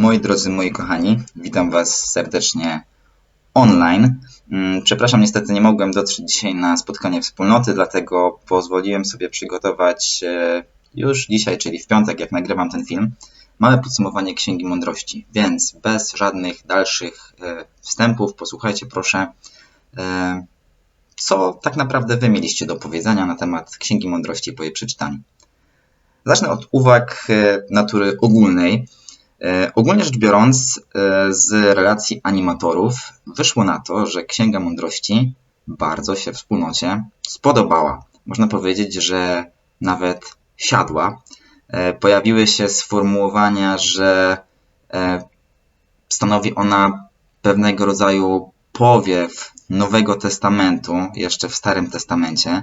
Moi drodzy, moi kochani, witam Was serdecznie online. Mm, Przepraszam, niestety nie mogłem dotrzeć dzisiaj na spotkanie wspólnoty, dlatego pozwoliłem sobie przygotować e, już dzisiaj, czyli w piątek, jak nagrywam ten film, małe podsumowanie Księgi Mądrości. Więc bez żadnych dalszych e, wstępów, posłuchajcie proszę, e, co tak naprawdę Wy mieliście do powiedzenia na temat Księgi Mądrości po jej przeczytaniu. Zacznę od uwag natury ogólnej. E, Ogólnie rzecz biorąc, e, z relacji animatorów wyszło na to, że Księga Mądrości bardzo się wspólnocie spodobała. Można powiedzieć, że nawet siadła. E, Pojawiły się sformułowania, że stanowi ona pewnego rodzaju powiew Nowego Testamentu, jeszcze w Starym Testamencie.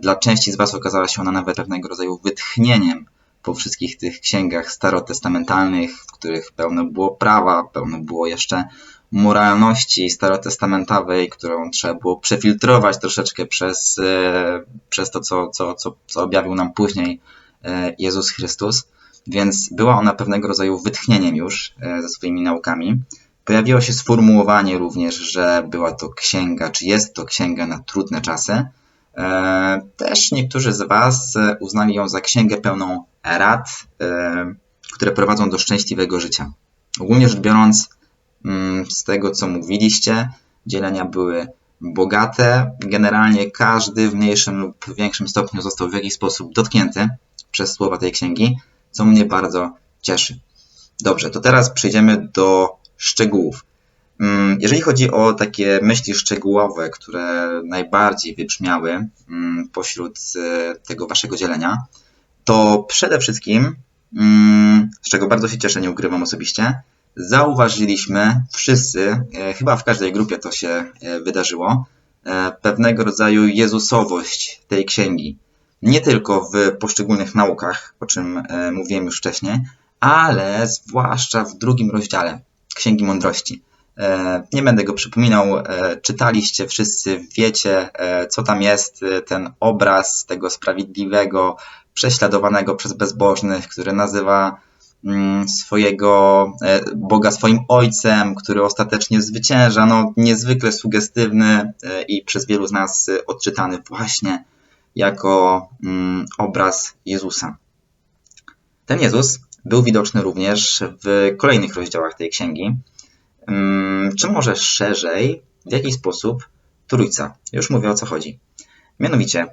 Dla części z Was okazała się ona nawet pewnego rodzaju wytchnieniem po wszystkich tych księgach starotestamentalnych, w których pełno było prawa, pełno było jeszcze moralności starotestamentowej, którą trzeba było przefiltrować troszeczkę przez, e, przez to, co, co, co, co objawił nam później e, Jezus Chrystus. Więc była ona pewnego rodzaju wytchnieniem już e, ze swoimi naukami. Pojawiło się sformułowanie również, że była to księga, czy jest to księga na trudne czasy. Też niektórzy z Was uznali ją za księgę pełną rad, e, które prowadzą do szczęśliwego życia. Ogólnie rzecz biorąc, mm, z tego co mówiliście, dzielenia były bogate. Generalnie każdy w mniejszym lub większym stopniu został w jakiś sposób dotknięty przez słowa tej księgi, co mnie bardzo cieszy. Dobrze, to teraz przejdziemy do szczegółów. Mm, Jeżeli chodzi o takie myśli szczegółowe, które najbardziej wybrzmiały mm, pośród e, tego waszego dzielenia, to przede wszystkim, mm, z czego bardzo się cieszę, nie ukrywam osobiście, zauważyliśmy wszyscy, e, chyba w każdej grupie to się e, wydarzyło, e, pewnego rodzaju Jezusowość tej księgi. Nie tylko w poszczególnych naukach, o czym mówiłem już wcześniej, ale zwłaszcza w drugim rozdziale Księgi Mądrości. Nie będę go przypominał, czytaliście wszyscy, wiecie, co tam jest, ten obraz tego sprawiedliwego, prześladowanego przez bezbożnych, który nazywa mm, swojego e, Boga swoim ojcem, który ostatecznie zwycięża. No, niezwykle sugestywny e, i przez wielu z nas e, odczytany właśnie jako mm, obraz Jezusa. Ten Jezus był widoczny również w kolejnych rozdziałach tej księgi. Mm, Czy może szerzej, w jaki sposób Trójca? Już mówię o co chodzi. Mianowicie,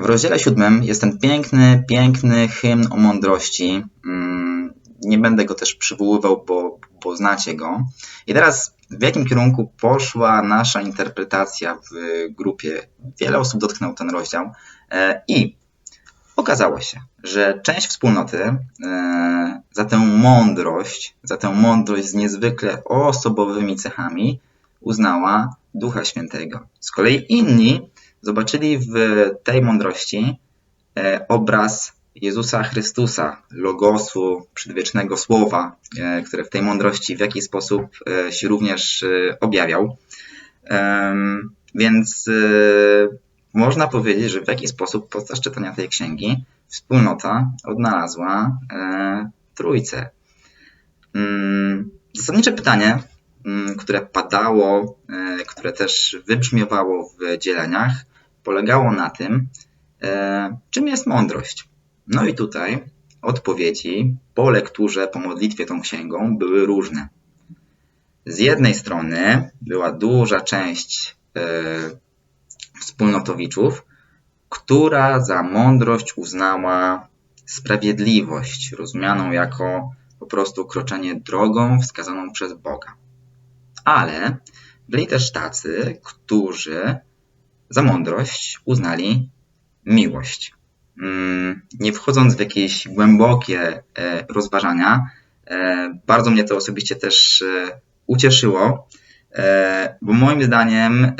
w rozdziale siódmym jest ten piękny, piękny hymn o mądrości. Mm, Nie będę go też przywoływał, bo, znacie go. I teraz w jakim kierunku poszła nasza interpretacja w grupie? Wiele osób dotknął ten rozdział e, i okazało się, że część wspólnoty e, za tę mądrość, za tę mądrość z niezwykle osobowymi cechami uznała Ducha Świętego. Z kolei inni zobaczyli w tej mądrości e, obraz Jezusa Chrystusa, Logosu, przedwiecznego Słowa, e, które w tej mądrości w jakiś sposób e, się również objawiał. Więc można powiedzieć, że w jakiś sposób podczas czytania tej księgi wspólnota odnalazła Trójcę. Mm, Zasadnicze pytanie, mm, które padało, które też wybrzmiewało w dzieleniach, polegało na tym, e, czym jest mądrość. No i tutaj odpowiedzi po lekturze, po modlitwie tą księgą były różne. Z jednej strony była duża część e, wspólnotowiczów, która za mądrość uznała sprawiedliwość, rozumianą jako po prostu kroczenie drogą wskazaną przez Boga. Ale byli też tacy, którzy za mądrość uznali miłość. Mm, Nie wchodząc w jakieś głębokie e, rozważania, e, bardzo mnie to osobiście też e, ucieszyło, bo moim zdaniem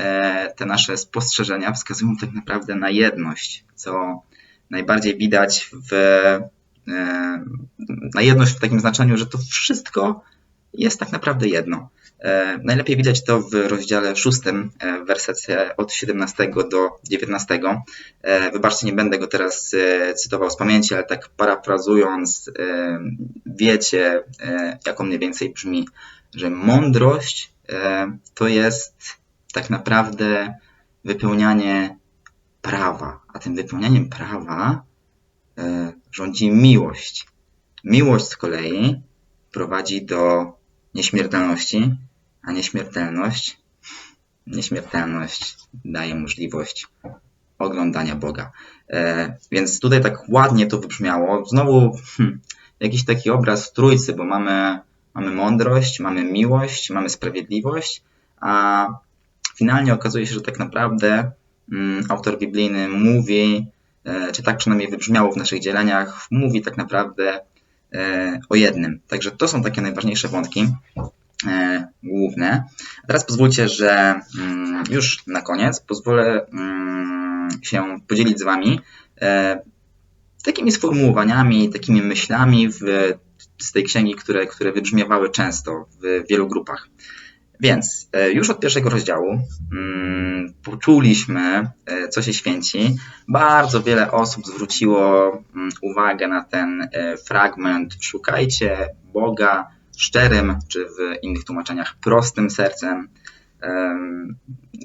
te nasze spostrzeżenia wskazują tak naprawdę na jedność, co najbardziej widać w, na jedność w takim znaczeniu, że to wszystko jest tak naprawdę jedno. E, najlepiej widać to w rozdziale szóstym, e, wersecie od 17 do 19. E, wybaczcie, nie będę go teraz cytował z pamięci, ale tak parafrazując, wiecie, jak on mniej więcej brzmi, że mądrość to jest tak naprawdę wypełnianie prawa, a tym wypełnianiem prawa rządzi miłość. Miłość z kolei prowadzi do nieśmiertelności, a nieśmiertelność, nieśmiertelność daje możliwość oglądania Boga. E, więc tutaj tak ładnie to wybrzmiało. Znowu hmm, jakiś taki obraz trójcy, bo mamy, mamy mądrość, mamy miłość, mamy sprawiedliwość, a finalnie okazuje się, że tak naprawdę hmm, autor biblijny mówi, e, czy tak przynajmniej wybrzmiało w naszych dzieleniach, mówi tak naprawdę e, o jednym. Także to są takie najważniejsze wątki. E, główne. teraz pozwólcie, że mm, już na koniec pozwolę mm, się podzielić z Wami e, takimi sformułowaniami, takimi myślami w, z tej księgi, które, które wybrzmiewały często w wielu grupach. Więc e, już od pierwszego rozdziału mm, poczuliśmy, co się święci. Bardzo wiele osób zwróciło uwagę na ten fragment. Szukajcie Boga szczerym, czy w innych tłumaczeniach prostym sercem.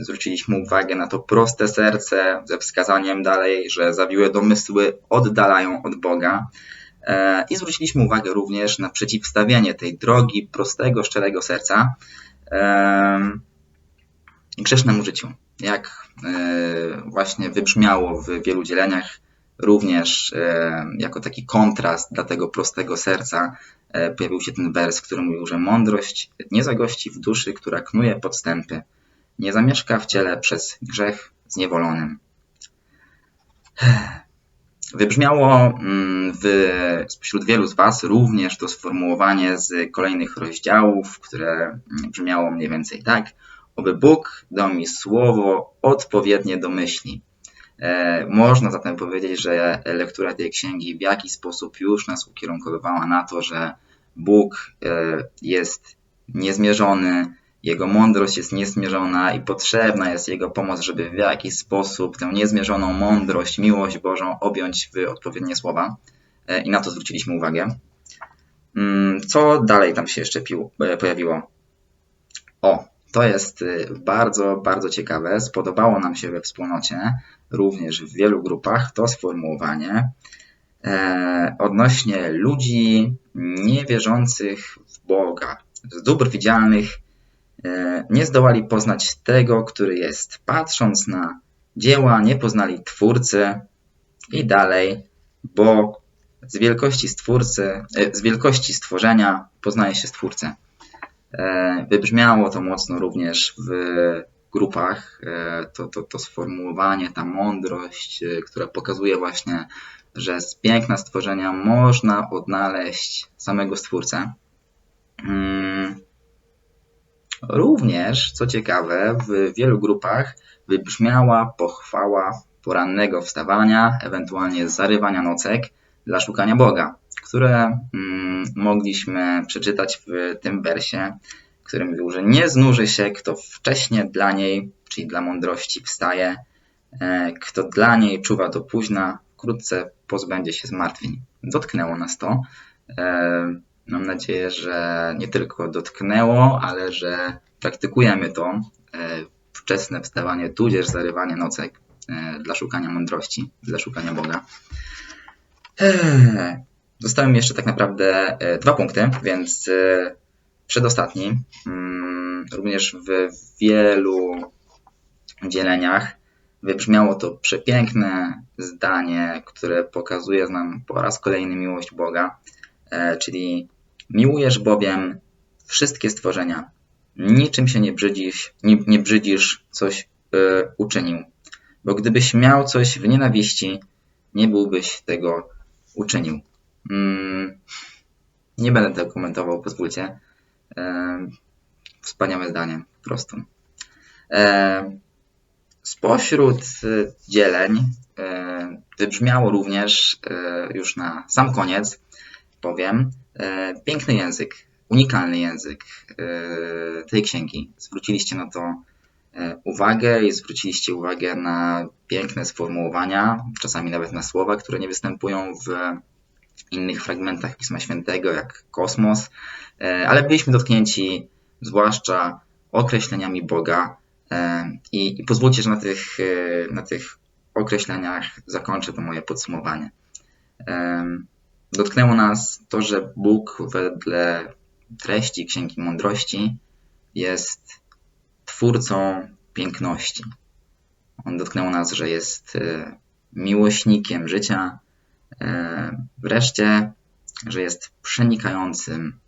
Zwróciliśmy uwagę na to proste serce, ze wskazaniem dalej, że zawiłe domysły oddalają od Boga. E, I zwróciliśmy uwagę również na przeciwstawienie tej drogi prostego, szczerego serca grzesznemu życiu. Jak e, właśnie wybrzmiało w wielu dzieleniach, również e, jako taki kontrast dla tego prostego serca E, pojawił się ten wers, który mówił, że mądrość nie zagości w duszy, która knuje podstępy, nie zamieszka w ciele przez grzech zniewolonym. Wybrzmiało mm, w, spośród wielu z Was również to sformułowanie z kolejnych rozdziałów, które brzmiało mniej więcej tak. Oby Bóg dał mi słowo odpowiednie do myśli. E, można zatem powiedzieć, że lektura tej księgi w jakiś sposób już nas ukierunkowywała na to, że Bóg e, jest niezmierzony, Jego mądrość jest niezmierzona i potrzebna jest Jego pomoc, żeby w jakiś sposób tę niezmierzoną mądrość, miłość Bożą objąć w odpowiednie słowa. E, I na to zwróciliśmy uwagę. Mm, co dalej tam się jeszcze pojawiło? O, to jest bardzo, bardzo ciekawe. Spodobało nam się we wspólnocie, również w wielu grupach, to sformułowanie odnośnie ludzi niewierzących w Boga, z dóbr widzialnych, e, nie zdołali poznać tego, który jest. Patrząc na dzieła, nie poznali Twórcy i dalej, bo z wielkości Stwórcy, e, z wielkości stworzenia poznaje się Stwórcę. E, wybrzmiało to mocno również w grupach, to, to, to sformułowanie, ta mądrość, która pokazuje właśnie że z piękna stworzenia można odnaleźć samego Stwórcę. Mm. Również, co ciekawe, w wielu grupach wybrzmiała pochwała porannego wstawania, ewentualnie zarywania nocek dla szukania Boga, które mm, mogliśmy przeczytać w tym wersie, który mówił, że nie znuży się, kto wcześnie dla niej, czyli dla mądrości, wstaje, e, kto dla niej czuwa do późna, wkrótce pozbędzie się zmartwień. Dotknęło nas to. E, mam nadzieję, że nie tylko dotknęło, ale że praktykujemy to e, wczesne wstawanie, tudzież zarywanie nocek dla szukania mądrości, dla szukania Boga. Zostały mi jeszcze tak naprawdę dwa punkty, więc przedostatni. Mm, również w wielu dzieleniach Wybrzmiało to przepiękne zdanie, które pokazuje nam po raz kolejny miłość Boga, e, czyli miłujesz bowiem wszystkie stworzenia. Niczym się nie brzydzisz, nie, nie brzydzisz coś y, uczynił. Bo gdybyś miał coś w nienawiści, nie byłbyś tego uczynił. Mm, nie będę tego komentował, pozwólcie. E, wspaniałe zdanie, po prostu. E, Spośród y, dzieleń y, wybrzmiało również y, już na sam koniec, powiem, piękny język. unikalny język e, tej księgi. Zwróciliście na to e, uwagę i zwróciliście uwagę na piękne sformułowania, czasami nawet na słowa, które nie występują w innych fragmentach Pisma Świętego, jak kosmos, e, ale byliśmy dotknięci zwłaszcza określeniami Boga i, i pozwólcie, że na tych, na tych określeniach zakończę to moje podsumowanie. Dotknęło nas to, że Bóg wedle treści Księgi Mądrości jest twórcą piękności. On dotknęło nas, że jest e, miłośnikiem życia, e, wreszcie, że jest przenikającym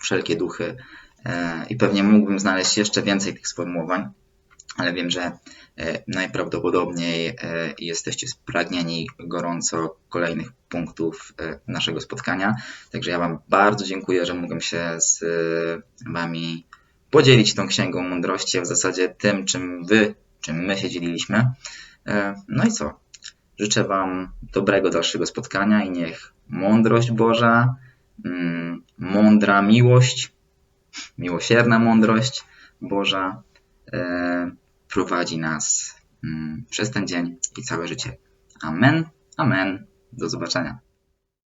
wszelkie duchy. E, I pewnie mógłbym znaleźć jeszcze więcej tych sformułowań, ale wiem, że E, najprawdopodobniej e, jesteście spragnieni gorąco kolejnych punktów e, naszego spotkania. Także ja Wam bardzo dziękuję, że mogłem się z Wami podzielić tą księgą mądrości, a w zasadzie tym, czym Wy, czym my się dzieliliśmy. No i co? Życzę Wam dobrego dalszego spotkania i niech mądrość Boża, mm, mądra miłość, miłosierna mądrość Boża prowadzi nas mm, przez ten dzień i całe życie. Amen, amen. Do zobaczenia.